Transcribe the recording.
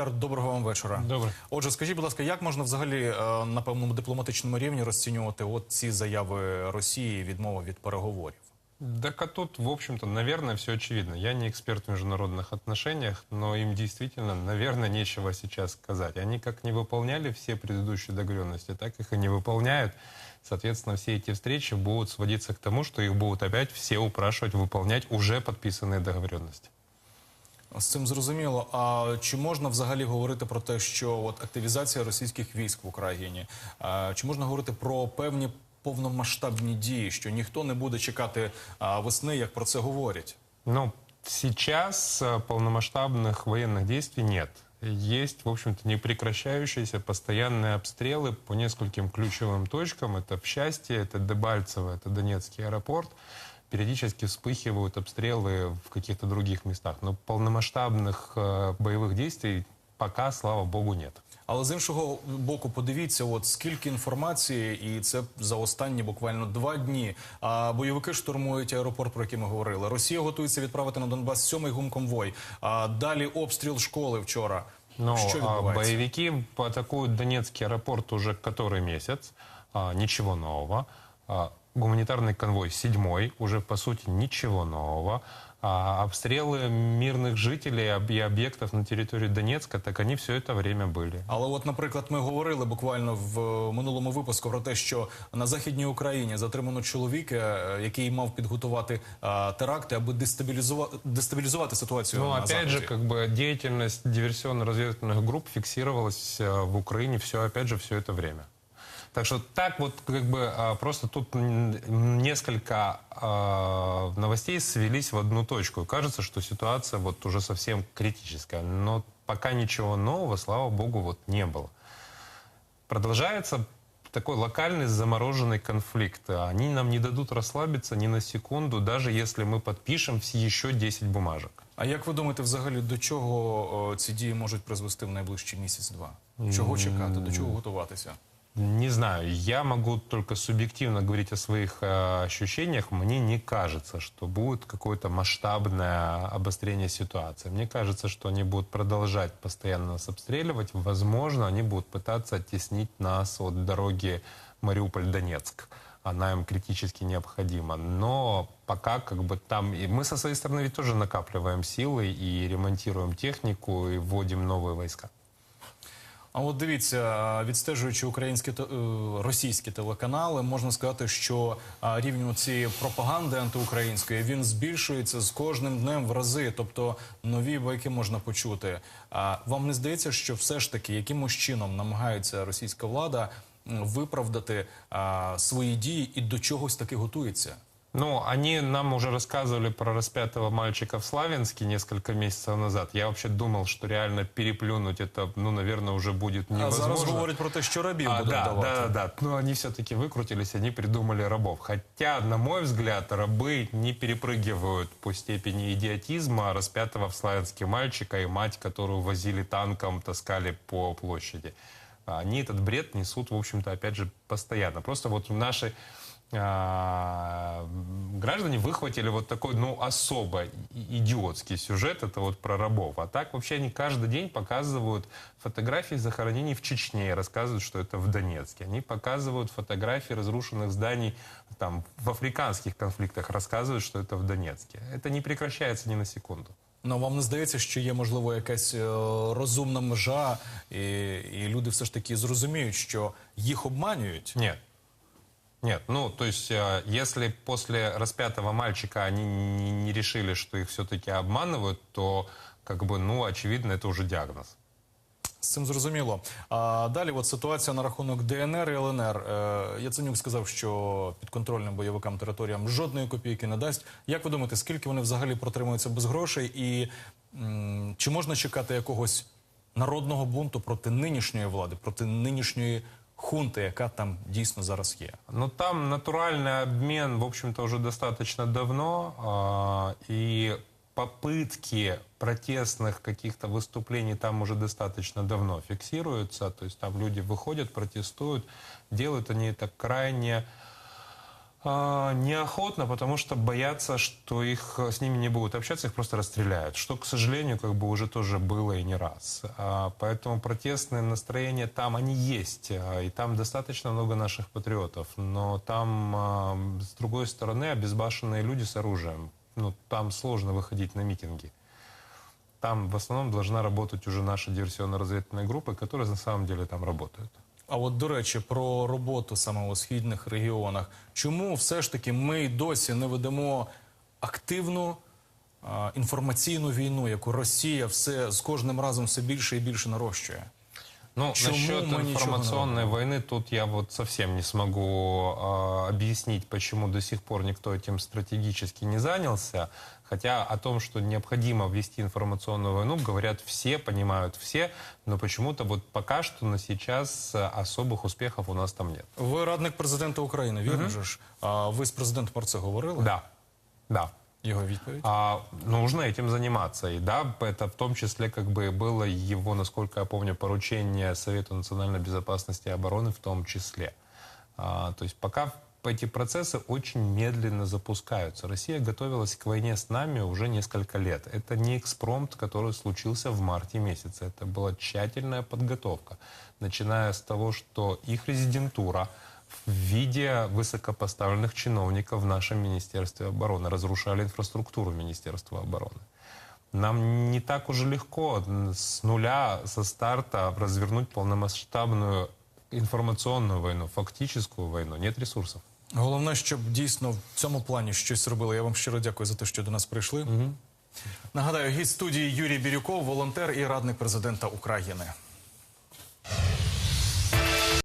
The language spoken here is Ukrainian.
Віктор, доброго вам вечора. Добре. Отже, скажіть, будь ласка, як можна взагалі е, на певному дипломатичному рівні розцінювати от ці заяви Росії, відмови від переговорів? Так а тут, в общем-то, наверное, все очевидно. Я не эксперт в международных отношениях, но им действительно, наверное, нечего сейчас сказать. Они как не выполняли все предыдущие договоренности, так их и не выполняют. Соответственно, все эти встречи будут сводиться к тому, что их будут опять все упрашивать выполнять уже подписанные договоренности. З цим зрозуміло. А чи можна взагалі говорити про те, що от активізація російських військ в Україні, е, чи можна говорити про певні повномасштабні дії, що ніхто не буде чекати а, весни, як про це говорять? Но сейчас э, полномасштабных военных действий нет. Есть, в общем-то, непрекращающиеся постоянные обстрелы по нескольким ключевым точкам. Это в Счастье, это Дебальцево, это Донецкий аэропорт. Периодически вспыхивают обстрелы в каких-то других местах. Но полномасштабных э, боевых действий пока, слава богу, нет. Але з іншого боку, подивіться, от скільки інформації, і це за останні буквально два дні. А бойовики штурмують аеропорт, про який ми говорили. Росія готується відправити на Донбас сьомий гумконвой. А далі обстріл школи вчора. Но Що а, відбувається? боевики атакуют Донецкий аэропорт уже который месяц. А, ничего нового. А, гуманитарный конвой седьмой. Уже по сути ничего нового. А, обстрелы мирных жителей об- и объектов на территории Донецка, так они все это время были. Але, от, наприклад, ми говорили буквально в е, минулому випуску про те, що на західній Україні затримано чоловіка, е, який мав підготувати е, теракти, аби дестабілізувати, дестабілізувати ситуацію Ну, на опять заході. же, как бы деятельность диверсионно-разведывательных групп фиксировалась э, в Украине все, опять же, все это время. Так что так вот как бы а, просто тут м, несколько а, новостей свелись в одну точку. И кажется, что ситуация вот уже совсем критическая. Но пока ничего нового, слава богу, вот не было. Продолжается такой локальный замороженный конфликт. Они нам не дадут расслабиться ни на секунду, даже если мы подпишем все- еще 10 бумажек. А як ви думаєте, взагалі до чого е, ці дії можуть призвести в найближчий місяць-два? Чого чекати? До чого готуватися? Не знаю, я могу только субъективно говорить о своих э, ощущениях. Мне не кажется, что будет какое-то масштабное обострение ситуации. Мне кажется, что они будут продолжать постоянно нас обстреливать. Возможно, они будут пытаться оттеснить нас от дороги Мариуполь-Донецк. Она им критически необходима. Но пока как бы там... И мы со своей стороны ведь тоже накапливаем силы и ремонтируем технику, и вводим новые войска. А от дивіться, відстежуючи українські е, російські телеканали, можна сказати, що а, рівень цієї пропаганди антиукраїнської він збільшується з кожним днем в рази. Тобто нові байки можна почути. Вам не здається, що все ж таки якимось чином намагається російська влада виправдати свої дії і до чогось таки готується? Ну, они нам уже рассказывали про распятого мальчика в Славянске несколько месяцев назад. Я вообще думал, что реально переплюнуть это, ну, наверное, уже будет А невозможно. зараз говорять про те, що рабів А, будуть да, давати. да, да, да. Но они все-таки выкрутились, они придумали рабов. Хотя, на мой взгляд, рабы не перепрыгивают по степени идиотизма распятого в Славянске мальчика и мать, которую возили танком, таскали по площади. А Они этот бред несут, в общем-то, опять же, постоянно. Просто вот наши а, граждане выхватили вот такой, ну, особо и- идиотский сюжет, это вот про рабов. А так вообще они каждый день показывают фотографии захоронений в Чечне и рассказывают, что это в Донецке. Они показывают фотографии разрушенных зданий там, в африканских конфликтах, рассказывают, что это в Донецке. Это не прекращается ни на секунду. Ну вам не здається, що є можливо якась е, розумна межа, і, і люди все ж таки зрозуміють, що їх обманюють. Нет. Нет, ну, то есть, э, если после распятого мальчика они не, не решили, что их все-таки обманывают, то, как бы, ну, очевидно, это уже диагноз. З цим зрозуміло. А далі, от ситуація на рахунок ДНР і ЛНР. Е, Яценюк сказав, що підконтрольним бойовикам територіям жодної копійки не дасть. Як ви думаєте, скільки вони взагалі протримуються без грошей, і м, чи можна чекати якогось народного бунту проти нинішньої влади, проти нинішньої хунти, яка там дійсно зараз є? Ну, там натуральный обмен, в общем-то, уже достаточно давно, а, и попытки протестных каких-то выступлений там уже достаточно давно фиксируются, то есть там люди выходят, протестуют, делают они это крайне А, неохотно, потому что боятся, что их э, с ними не будут общаться, их просто расстреляют. Что, к сожалению, как бы уже тоже было и не раз. А, поэтому протестные настроения там, они есть. а, И там достаточно много наших патриотов. Но там, а, с другой стороны, обезбашенные люди с оружием. Ну, там сложно выходить на митинги. Там в основном должна работать уже наша диверсионно-разведывательная группа, которая на самом деле там работает. А от до речі, про роботу саме у східних регіонах. Чому все ж таки ми досі не ведемо активну інформаційну війну, яку Росія все з кожним разом все більше і більше нарощує? Ну, Чему насчет мы ничего не информационной войны, тут я вот совсем не смогу а, объяснить, почему до сих пор никто этим стратегически не занялся. Хотя о том, что необходимо ввести информационную войну, говорят все, понимают все, но почему-то вот пока что на сейчас а, особых успехов у нас там нет. Ви радник президента України, вірно же ж? А ви з президентом про це говорили? Да, да. Його відповідь? А, нужно этим заниматься. И да, это в том числе как бы было его, насколько я помню, поручение Совету национальной безопасности и обороны в том числе. А, то есть пока эти процессы очень медленно запускаются. Россия готовилась к войне с нами уже несколько лет. Это не экспромт, который случился в марте месяце. Это была тщательная подготовка, начиная с того, что их резидентура в виде высокопоставленных чиновников в нашем Министерстве обороны разрушали инфраструктуру Министерства обороны. Нам не так уже легко с нуля, со старта развернуть полномасштабную информационную войну, фактическую войну. Нет ресурсов. Головне, щоб дійсно в цьому плані щось робили. Я вам щиро дякую за те, що до нас прийшли. Нагадаю, гість студії Юрій Бірюков, волонтер і радник президента України.